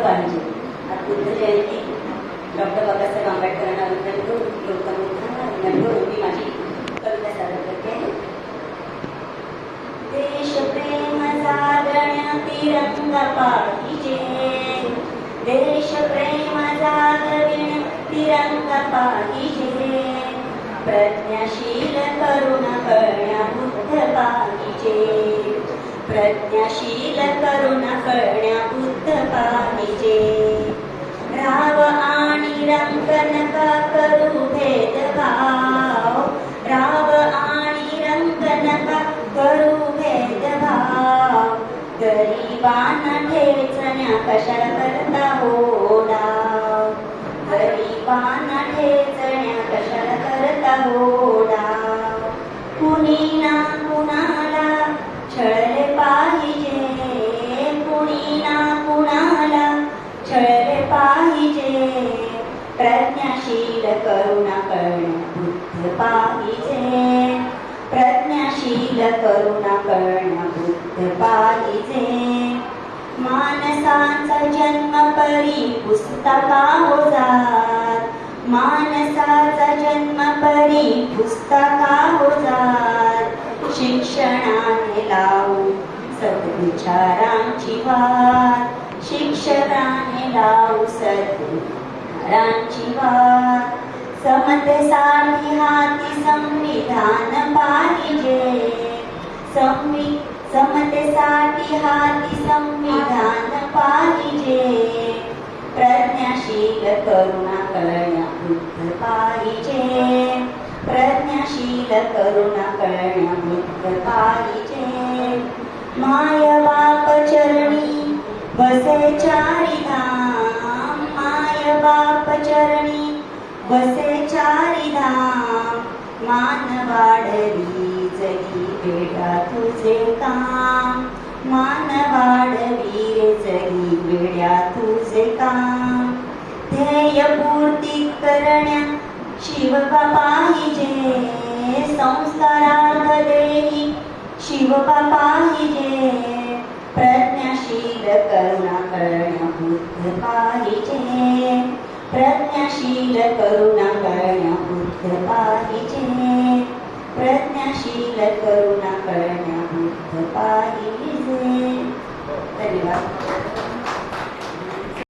पाहिजे. बुद्ध जयंती डॉक्टर बाबासाहेब आंबेडकरांना वंदन करून लोकांना बुद्धांना वंदन करून मी माझी कविता सादर करते. देश प्रेम जागण्या तिरंगा पाहिजे. देश प्रेम जागविण तिरंगा पाहिजे. प्रज्ञाशील करुण करण्या बुद्ध पाहिजे. प्रज्ञाशील करुण कळण्या बुद्ध पाहिजे राव आणि रंग का करू भेदभाव. राव आणि रंग का करू भेदभाव. गरिबांना ठेचण्या कशा करता हो पाहिजे मानसाचा जन्म परी पुस्तका हो जात। मानसाचा जन्म परी पुस्तका हो जात। शिक्षणाने लावू सद्विचारांची वाट शिक्षणाने लावू सद्विचारांची वाट समतेसाठी हाती संविधान पाहिजे संवि समतेसाठी हाती संविधान पाहिजे प्रज्ञाशील करुणा कळण्या बुद्ध पाहिजे प्रज्ञाशील करुणा कळण्या बुद्ध पाहिजे माय बाप चरणी बसे चारी धाम माय बाप चरणी बसे चारिधाम। मान वाढली जगी बेटा तुझे काम। मान वाढवीर जरी वेड्या तुझे काम ध्येय पूर्ती करण्या शिवबा पाहिजे संस्कारार्थ देही शिवबा पाहिजे प्रज्ञाशील करुणा करण्या बुद्ध पाहिजे प्रज्ञाशील करुणा करण्या बुद्ध पाहिजे प्रज्ञाशील करुणा करण्या